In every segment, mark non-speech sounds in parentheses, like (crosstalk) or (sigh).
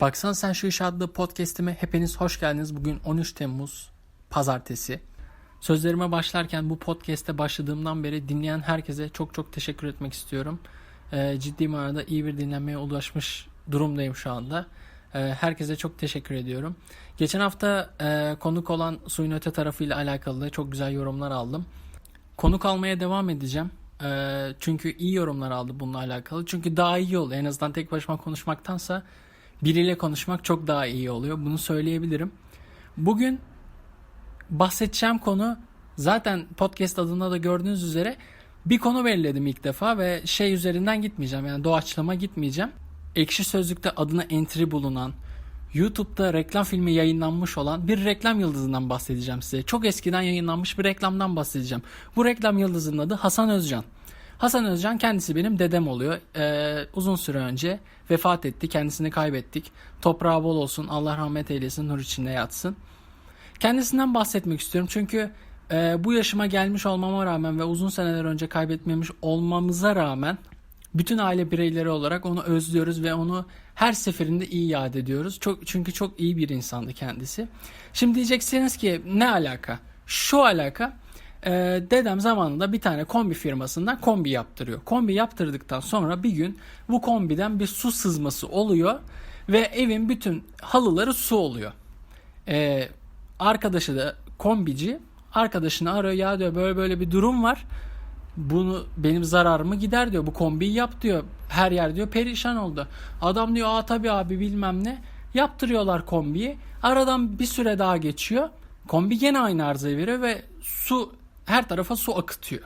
Baksan Sen Şu İş adlı podcastime hepiniz hoş geldiniz. Bugün 13 Temmuz Pazartesi. Sözlerime başlarken bu podcast'e başladığımdan beri dinleyen herkese çok çok teşekkür etmek istiyorum. Ee, ciddi manada iyi bir dinlenmeye ulaşmış durumdayım şu anda. Ee, herkese çok teşekkür ediyorum. Geçen hafta e, konuk olan suyun öte tarafıyla alakalı da çok güzel yorumlar aldım. Konuk almaya devam edeceğim. Ee, çünkü iyi yorumlar aldı bununla alakalı. Çünkü daha iyi oluyor. En azından tek başıma konuşmaktansa biriyle konuşmak çok daha iyi oluyor. Bunu söyleyebilirim. Bugün bahsedeceğim konu zaten podcast adında da gördüğünüz üzere bir konu belirledim ilk defa ve şey üzerinden gitmeyeceğim. Yani doğaçlama gitmeyeceğim. Ekşi Sözlük'te adına entry bulunan YouTube'da reklam filmi yayınlanmış olan bir reklam yıldızından bahsedeceğim size. Çok eskiden yayınlanmış bir reklamdan bahsedeceğim. Bu reklam yıldızının adı Hasan Özcan. Hasan Özcan kendisi benim dedem oluyor. Ee, uzun süre önce vefat etti. Kendisini kaybettik. Toprağı bol olsun. Allah rahmet eylesin. Nur içinde yatsın. Kendisinden bahsetmek istiyorum. Çünkü e, bu yaşıma gelmiş olmama rağmen ve uzun seneler önce kaybetmemiş olmamıza rağmen bütün aile bireyleri olarak onu özlüyoruz ve onu her seferinde iyi yad ediyoruz. Çok çünkü çok iyi bir insandı kendisi. Şimdi diyeceksiniz ki ne alaka? Şu alaka. E, dedem zamanında bir tane kombi firmasından kombi yaptırıyor. Kombi yaptırdıktan sonra bir gün bu kombiden bir su sızması oluyor ve evin bütün halıları su oluyor. E, arkadaşı da kombici arkadaşını arıyor ya diyor böyle böyle bir durum var bunu benim zararımı gider diyor. Bu kombiyi yap diyor. Her yer diyor perişan oldu. Adam diyor aa tabii abi bilmem ne. Yaptırıyorlar kombiyi. Aradan bir süre daha geçiyor. Kombi gene aynı arızayı veriyor ve su her tarafa su akıtıyor.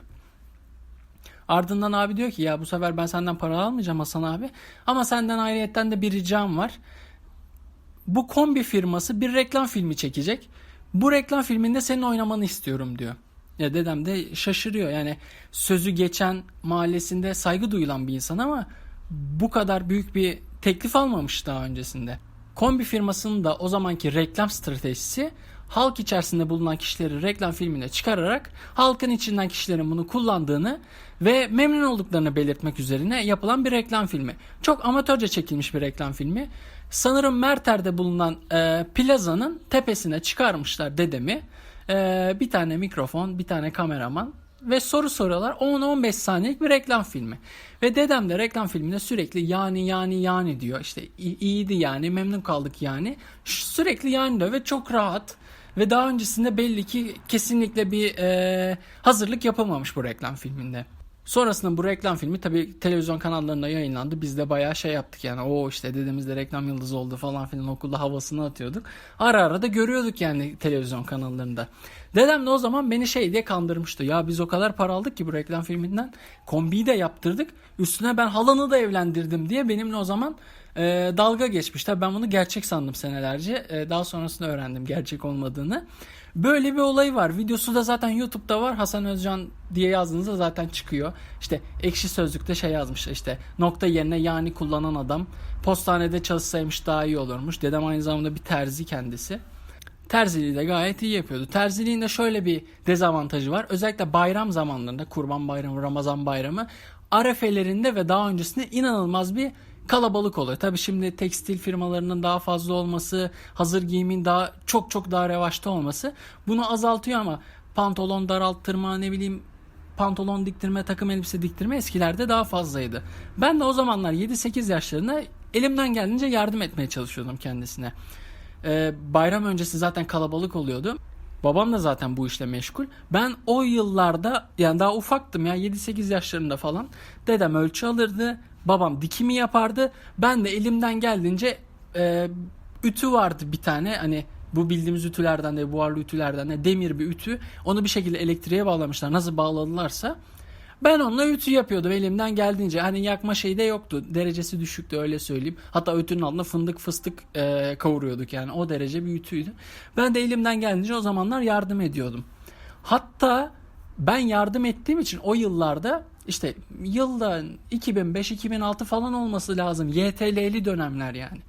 Ardından abi diyor ki ya bu sefer ben senden para almayacağım Hasan abi. Ama senden ayrıyetten de bir ricam var. Bu kombi firması bir reklam filmi çekecek. Bu reklam filminde senin oynamanı istiyorum diyor. Ya dedem de şaşırıyor. Yani sözü geçen mahallesinde saygı duyulan bir insan ama bu kadar büyük bir teklif almamış daha öncesinde. Kombi firmasının da o zamanki reklam stratejisi halk içerisinde bulunan kişileri reklam filmine çıkararak halkın içinden kişilerin bunu kullandığını ve memnun olduklarını belirtmek üzerine yapılan bir reklam filmi. Çok amatörce çekilmiş bir reklam filmi. Sanırım Merter'de bulunan e, plazanın tepesine çıkarmışlar dedemi. Ee, bir tane mikrofon, bir tane kameraman ve soru soruyorlar. 10-15 saniyelik bir reklam filmi. Ve dedem de reklam filminde sürekli yani yani yani diyor. İşte "İ- iyiydi yani memnun kaldık yani. Sürekli yani diyor ve çok rahat. Ve daha öncesinde belli ki kesinlikle bir e, hazırlık yapılmamış bu reklam filminde. Sonrasında bu reklam filmi tabii televizyon kanallarında yayınlandı. Biz de bayağı şey yaptık yani. O işte dedemiz de reklam yıldızı oldu falan filan okulda havasını atıyorduk. Ara ara da görüyorduk yani televizyon kanallarında. Dedem de o zaman beni şey diye kandırmıştı. Ya biz o kadar para aldık ki bu reklam filminden. Kombiyi de yaptırdık. Üstüne ben halanı da evlendirdim diye benimle o zaman e, dalga geçmiş. Tabii ben bunu gerçek sandım senelerce. E, daha sonrasında öğrendim gerçek olmadığını. Böyle bir olay var. Videosu da zaten YouTube'da var. Hasan Özcan diye yazdığınızda zaten çıkıyor. İşte ekşi sözlükte şey yazmış işte nokta yerine yani kullanan adam postanede çalışsaymış daha iyi olurmuş. Dedem aynı zamanda bir terzi kendisi. Terziliği de gayet iyi yapıyordu. Terziliğin de şöyle bir dezavantajı var. Özellikle bayram zamanlarında, kurban bayramı, ramazan bayramı, arefelerinde ve daha öncesinde inanılmaz bir kalabalık oluyor. Tabii şimdi tekstil firmalarının daha fazla olması, hazır giyimin daha çok çok daha revaçta olması bunu azaltıyor ama pantolon daralttırma ne bileyim pantolon diktirme, takım elbise diktirme eskilerde daha fazlaydı. Ben de o zamanlar 7-8 yaşlarında elimden geldiğince yardım etmeye çalışıyordum kendisine. Ee, bayram öncesi zaten kalabalık oluyordu. Babam da zaten bu işle meşgul. Ben o yıllarda yani daha ufaktım ya 7-8 yaşlarında falan. Dedem ölçü alırdı. Babam dikimi yapardı. Ben de elimden geldiğince e, ütü vardı bir tane hani bu bildiğimiz ütülerden de buharlı ütülerden de demir bir ütü. Onu bir şekilde elektriğe bağlamışlar. Nasıl bağladılarsa. Ben onunla ütü yapıyordum elimden geldiğince. Hani yakma şeyi de yoktu. Derecesi düşüktü öyle söyleyeyim. Hatta ütünün altında fındık fıstık e, kavuruyorduk yani. O derece bir ütüydü. Ben de elimden geldiğince o zamanlar yardım ediyordum. Hatta ben yardım ettiğim için o yıllarda işte yılda 2005-2006 falan olması lazım. YTL'li dönemler yani.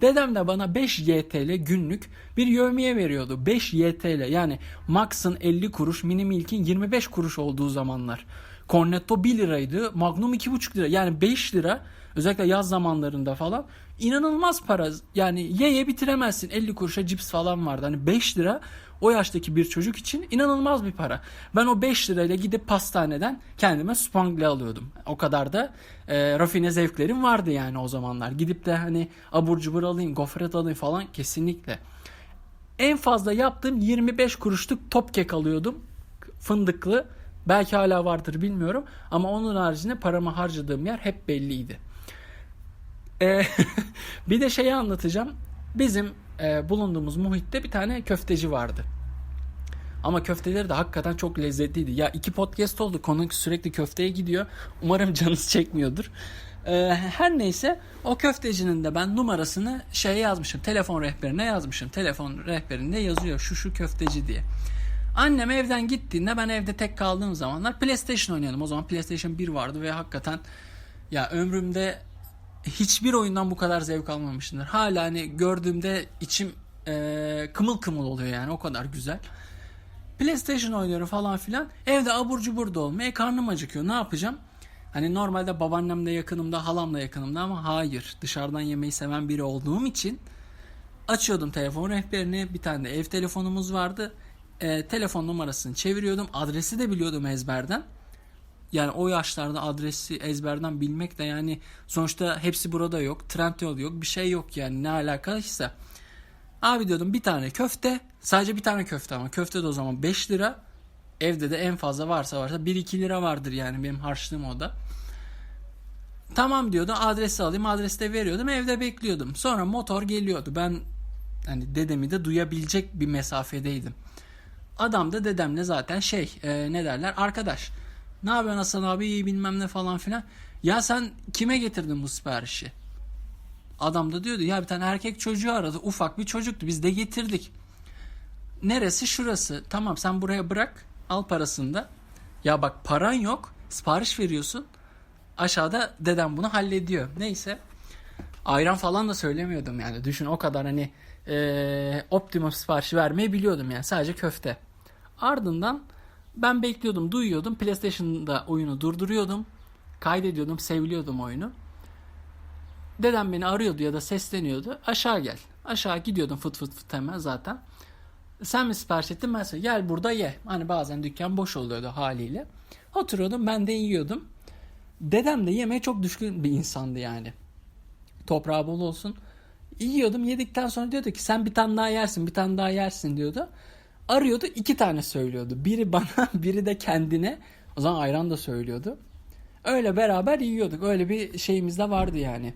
Dedem de bana 5 YTL günlük bir yövmiye veriyordu. 5 YTL yani Max'ın 50 kuruş, Mini Milk'in 25 kuruş olduğu zamanlar. Cornetto 1 liraydı. Magnum 2,5 lira. Yani 5 lira özellikle yaz zamanlarında falan inanılmaz para. Yani ye ye bitiremezsin. 50 kuruşa cips falan vardı. Hani 5 lira o yaştaki bir çocuk için inanılmaz bir para. Ben o 5 lirayla gidip pastaneden kendime spangle alıyordum. O kadar da e, rafine zevklerim vardı yani o zamanlar. Gidip de hani abur cubur alayım, gofret alayım falan kesinlikle. En fazla yaptığım 25 kuruşluk top kek alıyordum. Fındıklı. Belki hala vardır bilmiyorum. Ama onun haricinde paramı harcadığım yer hep belliydi. Ee, (laughs) bir de şeyi anlatacağım. Bizim e, bulunduğumuz muhitte bir tane köfteci vardı. Ama köfteleri de hakikaten çok lezzetliydi. Ya iki podcast oldu. Konu sürekli köfteye gidiyor. Umarım canınız çekmiyordur. Ee, her neyse o köftecinin de ben numarasını şeye yazmışım. Telefon rehberine yazmışım. Telefon rehberinde yazıyor şu şu köfteci diye. Annem evden gittiğinde ben evde tek kaldığım zamanlar PlayStation oynuyordum. O zaman PlayStation 1 vardı ve hakikaten ya ömrümde hiçbir oyundan bu kadar zevk almamışımdır. Hala hani gördüğümde içim e, kımıl kımıl oluyor yani o kadar güzel. PlayStation oynuyorum falan filan. Evde abur cubur da olmuyor. E, karnım acıkıyor. Ne yapacağım? Hani normalde babaannem de yakınımda, halam da yakınımda ama hayır. Dışarıdan yemeği seven biri olduğum için açıyordum telefon rehberini. Bir tane de ev telefonumuz vardı. E, telefon numarasını çeviriyordum. Adresi de biliyordum ezberden. Yani o yaşlarda adresi ezberden bilmek de yani sonuçta hepsi burada yok. Trendyol yok. Bir şey yok yani ne alakalıysa. Abi diyordum bir tane köfte. Sadece bir tane köfte ama köfte de o zaman 5 lira. Evde de en fazla varsa varsa 1-2 lira vardır yani benim harçlığım o da. Tamam diyordu adresi alayım adresi de veriyordum evde bekliyordum. Sonra motor geliyordu ben hani dedemi de duyabilecek bir mesafedeydim. Adam da dedemle zaten şey e, ne derler arkadaş. Ne yapıyorsun Hasan abi iyi bilmem ne falan filan. Ya sen kime getirdin bu siparişi? Adam da diyordu ya bir tane erkek çocuğu aradı. Ufak bir çocuktu biz de getirdik. Neresi şurası? Tamam sen buraya bırak al parasını da. Ya bak paran yok sipariş veriyorsun. Aşağıda dedem bunu hallediyor. Neyse. Ayran falan da söylemiyordum yani. Düşün o kadar hani e, optimum siparişi vermeyi biliyordum yani. Sadece köfte. Ardından ben bekliyordum, duyuyordum. PlayStation'da oyunu durduruyordum. Kaydediyordum, sevliyordum oyunu. Dedem beni arıyordu ya da sesleniyordu. Aşağı gel. Aşağı gidiyordum fıt fıt fıt hemen zaten. Sen mi sipariş ettin ben söyle. Gel burada ye. Hani bazen dükkan boş oluyordu haliyle. Oturuyordum ben de yiyordum. Dedem de yemeğe çok düşkün bir insandı yani. Toprağı bol olsun. Yiyordum yedikten sonra diyordu ki sen bir tane daha yersin bir tane daha yersin diyordu. Arıyordu iki tane söylüyordu. Biri bana (laughs) biri de kendine. O zaman ayran da söylüyordu. Öyle beraber yiyorduk. Öyle bir şeyimiz de vardı yani.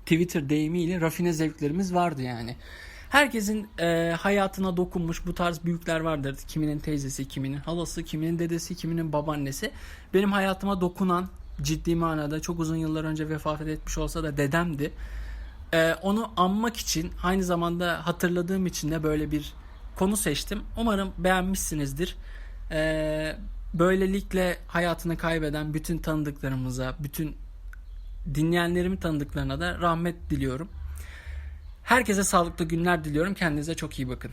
Twitter deyimiyle rafine zevklerimiz vardı yani. Herkesin e, hayatına dokunmuş bu tarz büyükler vardır. Kiminin teyzesi, kiminin halası, kiminin dedesi, kiminin babaannesi. Benim hayatıma dokunan ciddi manada çok uzun yıllar önce vefat etmiş olsa da dedemdi. E, onu anmak için aynı zamanda hatırladığım için de böyle bir konu seçtim. Umarım beğenmişsinizdir. E, böylelikle hayatını kaybeden bütün tanıdıklarımıza, bütün dinleyenlerimin tanıdıklarına da rahmet diliyorum. Herkese sağlıklı günler diliyorum. Kendinize çok iyi bakın.